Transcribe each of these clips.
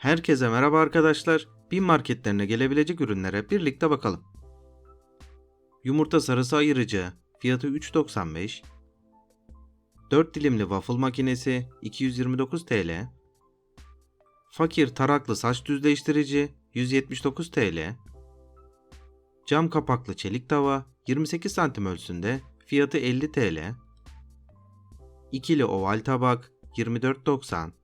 Herkese merhaba arkadaşlar. Bin marketlerine gelebilecek ürünlere birlikte bakalım. Yumurta sarısı ayırıcı fiyatı 3.95. 4 dilimli waffle makinesi 229 TL. Fakir taraklı saç düzleştirici 179 TL. Cam kapaklı çelik tava 28 santim ölçüsünde fiyatı 50 TL. İkili oval tabak 24.90.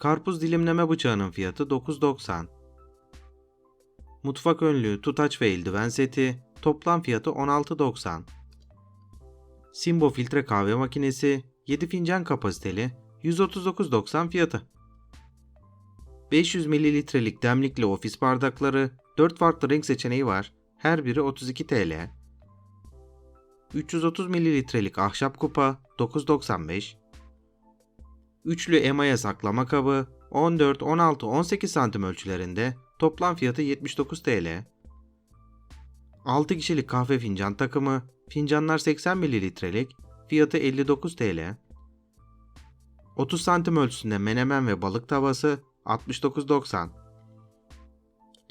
Karpuz dilimleme bıçağının fiyatı 9.90. Mutfak önlüğü, tutaç ve eldiven seti toplam fiyatı 16.90. Simbo filtre kahve makinesi 7 fincan kapasiteli 139.90 fiyatı. 500 mililitrelik demlikli ofis bardakları 4 farklı renk seçeneği var. Her biri 32 TL. 330 mililitrelik ahşap kupa 9.95. Üçlü emaye saklama kabı 14, 16, 18 santim ölçülerinde toplam fiyatı 79 TL. 6 kişilik kahve fincan takımı, fincanlar 80 mililitrelik, fiyatı 59 TL. 30 santim ölçüsünde menemen ve balık tavası 69.90.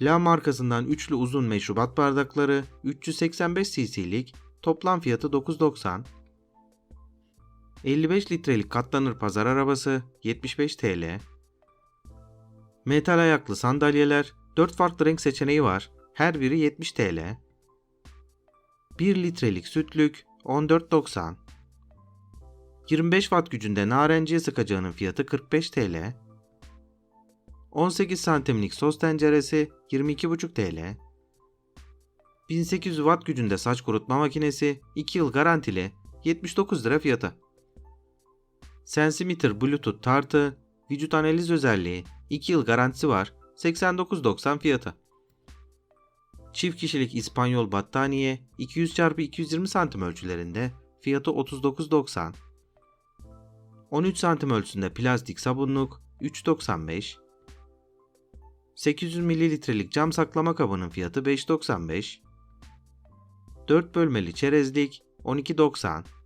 La markasından üçlü uzun meşrubat bardakları 385 cc'lik toplam fiyatı 9.90. 55 litrelik katlanır pazar arabası 75 TL. Metal ayaklı sandalyeler 4 farklı renk seçeneği var. Her biri 70 TL. 1 litrelik sütlük 14.90. 25 watt gücünde narenciye sıkacağının fiyatı 45 TL. 18 santimlik sos tenceresi 22,5 TL. 1800 watt gücünde saç kurutma makinesi 2 yıl garantili 79 lira fiyatı. Sensimeter Bluetooth tartı, vücut analiz özelliği, 2 yıl garantisi var, 89.90 fiyatı. Çift kişilik İspanyol battaniye 200 x 220 cm ölçülerinde, fiyatı 39.90. 13 cm ölçüsünde plastik sabunluk 3.95. 800 mililitrelik cam saklama kabının fiyatı 5.95. 4 bölmeli çerezlik 12.90.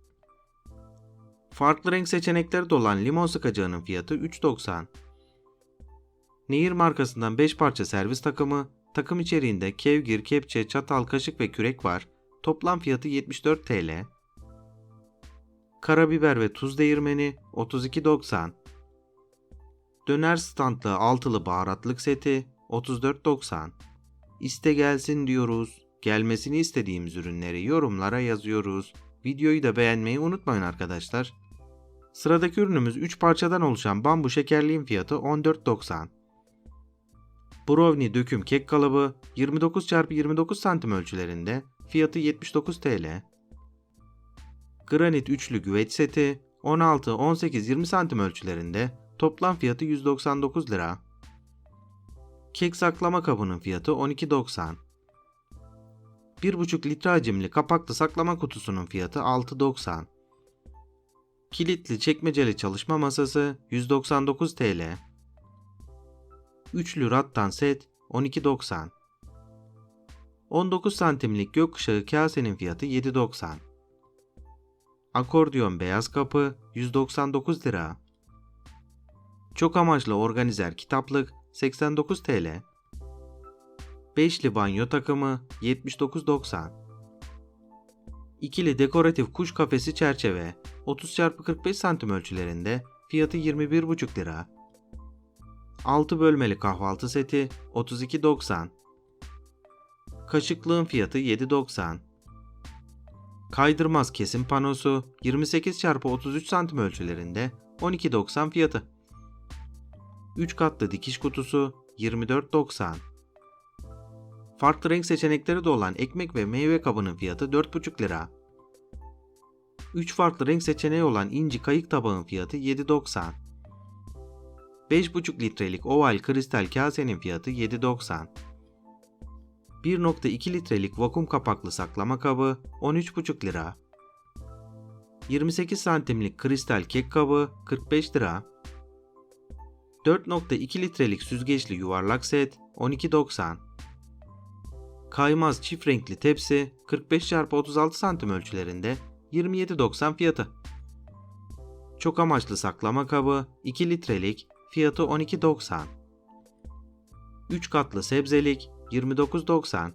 Farklı renk seçenekleri de olan limon sıkacağının fiyatı 3.90. Nehir markasından 5 parça servis takımı, takım içeriğinde kevgir, kepçe, çatal, kaşık ve kürek var. Toplam fiyatı 74 TL. Karabiber ve tuz değirmeni 32.90. Döner standlı altılı baharatlık seti 34.90. İste gelsin diyoruz. Gelmesini istediğimiz ürünleri yorumlara yazıyoruz. Videoyu da beğenmeyi unutmayın arkadaşlar. Sıradaki ürünümüz 3 parçadan oluşan bambu şekerliğin fiyatı 14.90. Brownie döküm kek kalıbı 29 x 29 santim ölçülerinde fiyatı 79 TL. Granit üçlü güveç seti 16, 18, 20 santim ölçülerinde toplam fiyatı 199 lira. Kek saklama kabının fiyatı 12.90. 1,5 litre hacimli kapaklı saklama kutusunun fiyatı 6.90. Kilitli çekmeceli çalışma masası 199 TL. Üçlü rattan set 12.90. 19 santimlik gökkuşağı kasenin fiyatı 7.90. Akordiyon beyaz kapı 199 lira. Çok amaçlı organizer kitaplık 89 TL. Beşli banyo takımı 79.90. İkili dekoratif kuş kafesi çerçeve 30x45 santim ölçülerinde fiyatı 21,5 lira. 6 bölmeli kahvaltı seti 32.90. Kaşıklığın fiyatı 7.90. Kaydırmaz kesim panosu 28x33 santim ölçülerinde 12.90 fiyatı. 3 katlı dikiş kutusu 24.90. Farklı renk seçenekleri de olan ekmek ve meyve kabının fiyatı 4,5 lira. 3 farklı renk seçeneği olan inci kayık tabağın fiyatı 7.90. 5,5 litrelik oval kristal kasenin fiyatı 7.90. 1.2 litrelik vakum kapaklı saklama kabı 13,5 lira. 28 santimlik kristal kek kabı 45 lira. 4.2 litrelik süzgeçli yuvarlak set 12.90. Kaymaz çift renkli tepsi 45x36 cm ölçülerinde 27.90 fiyatı. Çok amaçlı saklama kabı 2 litrelik fiyatı 12.90. 3 katlı sebzelik 29.90.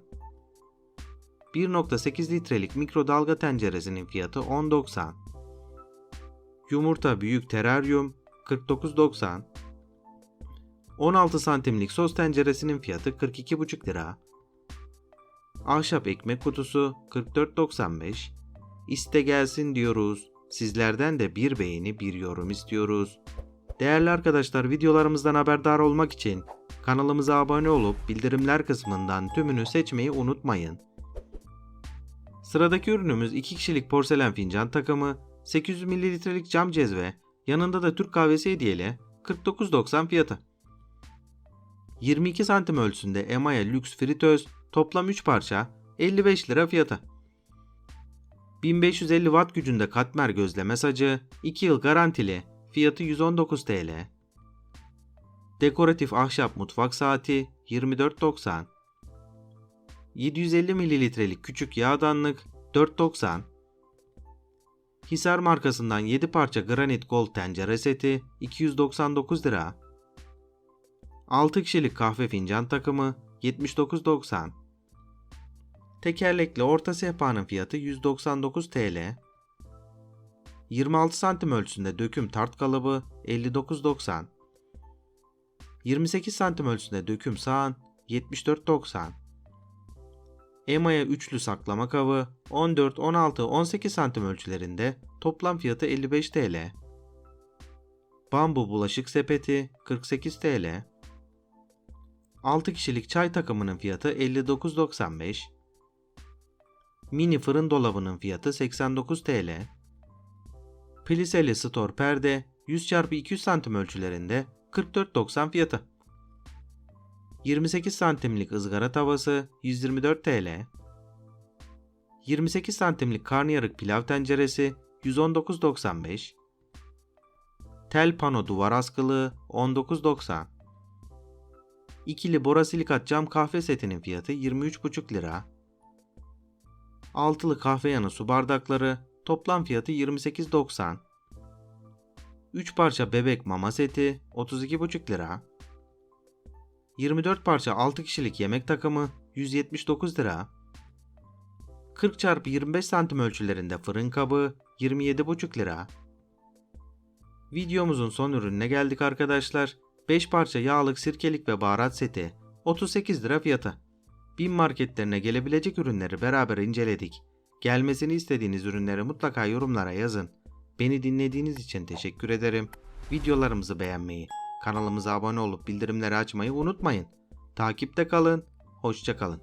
1.8 litrelik mikrodalga tenceresinin fiyatı 10.90. Yumurta büyük teraryum 49.90. 16 santimlik sos tenceresinin fiyatı 42,5 lira. Ahşap ekmek kutusu 44.95. İste gelsin diyoruz. Sizlerden de bir beğeni bir yorum istiyoruz. Değerli arkadaşlar videolarımızdan haberdar olmak için kanalımıza abone olup bildirimler kısmından tümünü seçmeyi unutmayın. Sıradaki ürünümüz 2 kişilik porselen fincan takımı, 800 mililitrelik cam cezve, yanında da Türk kahvesi hediyeli 49.90 fiyatı. 22 santim ölçüsünde Emaya lüks fritöz, toplam 3 parça, 55 lira fiyatı. 1550 watt gücünde katmer gözleme sacı, 2 yıl garantili, fiyatı 119 TL. Dekoratif ahşap mutfak saati 24.90. 750 mililitrelik küçük yağdanlık 4.90. Hisar markasından 7 parça granit gold tencere seti 299 lira. 6 kişilik kahve fincan takımı 79.90. Tekerlekli orta sehpanın fiyatı 199 TL. 26 santim ölçüsünde döküm tart kalıbı 59.90. 28 santim ölçüsünde döküm sağan 74.90. Emaya üçlü saklama kabı 14, 16, 18 santim ölçülerinde toplam fiyatı 55 TL. Bambu bulaşık sepeti 48 TL. 6 kişilik çay takımının fiyatı 59.95. Mini fırın dolabının fiyatı 89 TL. Pliseli store perde 100x200 cm ölçülerinde 44.90 fiyatı. 28 santimlik ızgara tavası 124 TL. 28 santimlik karnıyarık pilav tenceresi 119.95. Tel pano duvar askılığı 19.90. İkili borasilikat cam kahve setinin fiyatı 23,5 lira. Altılı kahve yanı su bardakları toplam fiyatı 28.90. 3 parça bebek mama seti 32,5 lira. 24 parça 6 kişilik yemek takımı 179 lira. 40 x 25 santim ölçülerinde fırın kabı 27,5 lira. Videomuzun son ürününe geldik arkadaşlar. 5 parça yağlık sirkelik ve baharat seti 38 lira fiyatı. Bin marketlerine gelebilecek ürünleri beraber inceledik. Gelmesini istediğiniz ürünleri mutlaka yorumlara yazın. Beni dinlediğiniz için teşekkür ederim. Videolarımızı beğenmeyi, kanalımıza abone olup bildirimleri açmayı unutmayın. Takipte kalın, hoşça kalın.